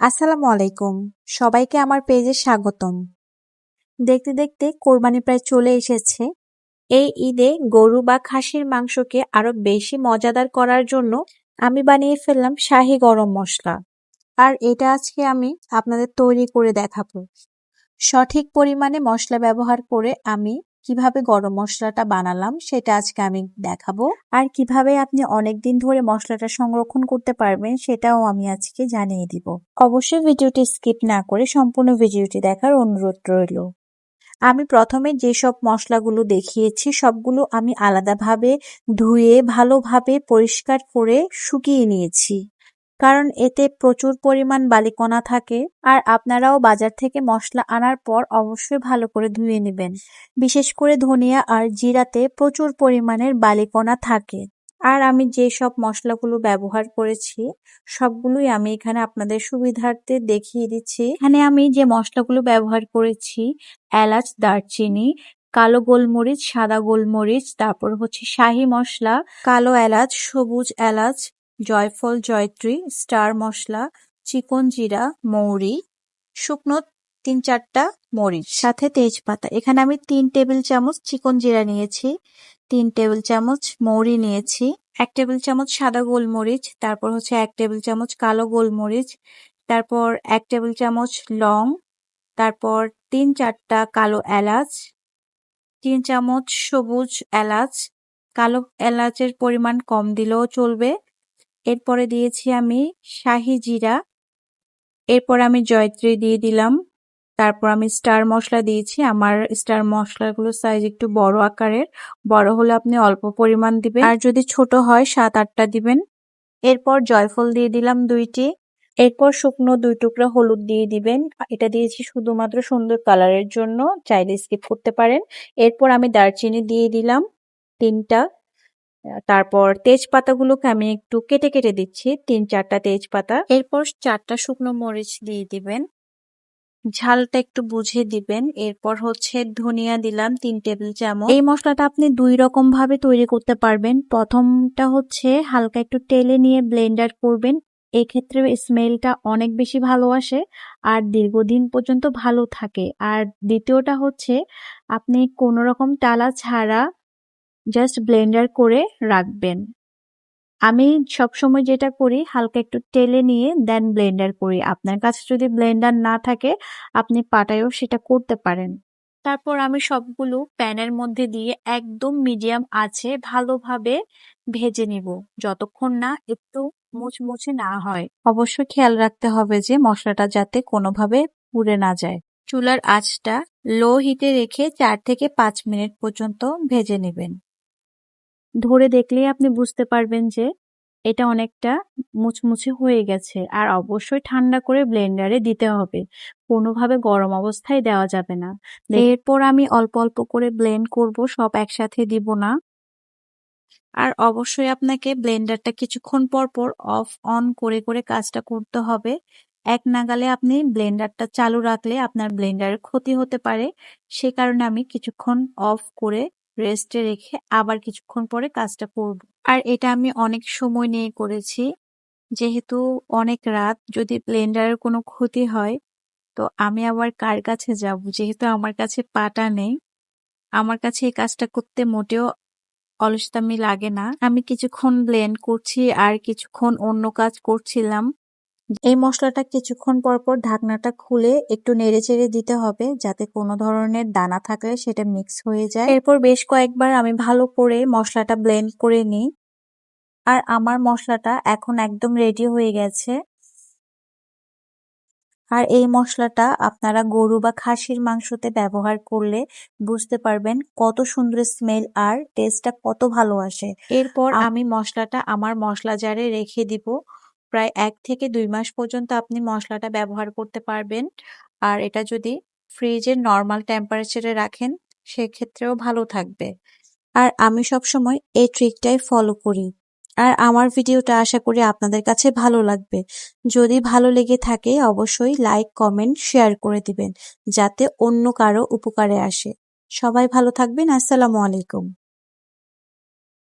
আসসালামু আলাইকুম। সবাইকে আমার পেজে স্বাগতম। দেখতে দেখতে কোরবানি প্রায় চলে এসেছে। এই ঈদে গরু বা খাসির মাংসকে আরও বেশি মজাদার করার জন্য আমি বানিয়ে ফেললাম শাহি গরম মশলা। আর এটা আজকে আমি আপনাদের তৈরি করে দেখাবো। সঠিক পরিমাণে মশলা ব্যবহার করে আমি কীভাবে গরম মশলাটা বানালাম সেটা আজকে আমি দেখাবো। আর কীভাবে আপনি অনেক দিন ধরে মশলাটা সংরক্ষণ করতে পারবেন সেটাও আমি আজকে জানিয়ে দিব। অবশ্যই ভিডিওটি স্কিপ না করে সম্পূর্ণ ভিডিওটি দেখার অনুরোধ রইল। আমি প্রথমে যেসব মশলাগুলো দেখিয়েছি সবগুলো আমি আলাদাভাবে ধুয়ে ভালোভাবে পরিষ্কার করে শুকিয়ে নিয়েছি। কারণ এতে প্রচুর পরিমাণ বালিকণা থাকে আর আপনারাও বাজার থেকে মশলা আনার পর অবশ্যই ভালো করে ধুয়ে নেবেন। বিশেষ করে ধনিয়া আর জিরাতে প্রচুর পরিমাণের বালিকণা থাকে। আর আমি যে সব মশলাগুলো ব্যবহার করেছি, সবগুলোই আমি এখানে আপনাদের সুবিধার্থে দেখিয়ে দিচ্ছি। এখানে আমি যে মশলাগুলো ব্যবহার করেছি, এলাচ, দারচিনি, কালো গোলমরিচ, সাদা গোলমরিচ, তারপর হচ্ছে শাহি মশলা, কালো এলাচ, সবুজ এলাচ জয়ফল, জয়ত্রী, স্টার মশলা, চিকন জিরা, মৌরি, শুকনো তিন চারটা মরিচ, সাথে তেজপাতা। এখানে আমি তিন টেবিল চামচ চিকন জিরা নিয়েছি, তিন টেবিল চামচ মৌরি নিয়েছি, এক টেবিল চামচ সাদা গোলমরিচ, তারপর হচ্ছে এক টেবিল চামচ কালো গোলমরিচ, তারপর এক টেবিল চামচ লং, তারপর তিন চারটা কালো এলাচ, তিন চামচ সবুজ এলাচ। কালো এলাচের পরিমাণ কম দিলেও চলবে। এরপরে দিয়েছি আমি শাহি জিরা। এরপর আমি জয়ত্রী দিয়ে দিলাম। তারপর আমি স্টার মশলা দিয়েছি। আমার স্টার মশলাগুলো সাইজ একটু বড় আকারের। বড় হলে আপনি অল্প পরিমাণ দিবেন। আর যদি ছোট হয়, সাত আটটা দিবেন। এরপর জয়ফল দিয়ে দিলাম দুইটি। এরপর শুকনো দুই টুকরা হলুদ দিয়ে দিবেন। এটা দিয়েছি শুধুমাত্র সুন্দর কালারের জন্য। চাইলে স্কিপ করতে পারেন। এরপর আমি দারচিনি দিয়ে দিলাম তিনটা। তারপর তেজপাতাগুলোকে আমি একটু কেটে কেটে দিচ্ছি, তিন চারটা তেজপাতা। এরপর চারটা শুকনো মরিচ দিয়ে দিবেন। ঝালটা একটু বুঝে দিবেন। এরপর হচ্ছে ধনিয়া দিলাম, তিন টেবিল চামচ। এই মশলাটা আপনি দুই রকম ভাবে তৈরি করতে পারবেন। প্রথমটা হচ্ছে হালকা একটু তেলে নিয়ে ব্লেন্ডার করবেন। এক্ষেত্রে স্মেলটা অনেক বেশি ভালো আসে আর দীর্ঘদিন পর্যন্ত ভালো থাকে। আর দ্বিতীয়টা হচ্ছে আপনি কোনো রকম টালা ছাড়া জাস্ট ব্লেন্ডার করে রাখবেন। আমি সবসময় যেটা করি, হালকা একটু টেলে নিয়ে দেন ব্লেন্ডার করি। আপনার কাছে যদি ব্লেন্ডার না থাকে, আপনি পাটায়ও সেটা করতে পারেন। তারপর আমি সবগুলো প্যানের মধ্যে দিয়ে একদম মিডিয়াম আছে ভালোভাবে ভেজে নিব। যতক্ষণ না একটু মুচমুচে না হয়। অবশ্যই খেয়াল রাখতে হবে যে মশলাটা যাতে কোনোভাবে পুড়ে না যায়। চুলার আঁচটা লো হিটে রেখে চার থেকে পাঁচ মিনিট পর্যন্ত ভেজে নেবেন। ধরে দেখলেই আপনি বুঝতে পারবেন যে এটা অনেকটা মুচমুচে হয়ে গেছে। আর অবশ্যই ঠান্ডা করে ব্লেন্ডারে দিতে হবে। কোনোভাবে গরম অবস্থায় দেওয়া যাবে না। এরপর আমি অল্প অল্প করে ব্লেন্ড করব সব একসাথে দিব না। আর অবশ্যই আপনাকে ব্লেন্ডারটা কিছুক্ষণ পর পর অফ অন করে করে কাজটা করতে হবে। এক নাগালে আপনি ব্লেন্ডারটা চালু রাখলে আপনার ব্লেন্ডারের ক্ষতি হতে পারে। সে কারণে আমি কিছুক্ষণ অফ করে রেস্টে রেখে আবার কিছুক্ষণ পরে কাজটা করব। আর এটা আমি অনেক সময় নিয়ে করেছি। যেহেতু অনেক রাত যদি ব্লেন্ডারের কোনো ক্ষতি হয়, তো আমি আবার কার কাছে যাব? যেহেতু আমার কাছে পাটা নেই, আমার কাছে এই কাজটা করতে মোটেও অলসতামি লাগে না। আমি কিছুক্ষণ ব্লেন্ড করছি আর কিছুক্ষণ অন্য কাজ করছিলাম। এই মশলাটা কিছুক্ষণ পর পর ঢাকনাটা খুলে একটু নেড়ে চেড়ে দিতে হবে যাতে কোনো ধরনের দানা থাকলে সেটা মিক্স হয়ে যায়। এরপর বেশ কয়েকবার আমি ভালো করে মশলাটা ব্লেন্ড করে নিই। আর আমার মশলাটা এখন একদম রেডি হয়ে গেছে। আর এই মশলাটা আপনারা গরু বা খাসির মাংসতে ব্যবহার করলে বুঝতে পারবেন কত সুন্দর স্মেল আর টেস্টটা কত ভালো আসে। এরপর আমি মশলাটা আমার মশলা জারে রেখে দিব। প্রায় এক থেকে দুই মাস পর্যন্ত আপনি মশলাটা ব্যবহার করতে পারবেন। আর এটা যদি ফ্রিজের নর্মাল টেম্পারেচারে রাখেন, সেক্ষেত্রেও ভালো থাকবে। আর আমি সবসময় এই ট্রিকটাই ফলো করি। আর আমার ভিডিওটা আশা করি আপনাদের কাছে ভালো লাগবে। যদি ভালো লেগে থাকে, অবশ্যই লাইক কমেন্ট শেয়ার করে দিবেন, যাতে অন্য কারও উপকারে আসে। সবাই ভালো থাকবেন। আসসালামু আলাইকুম।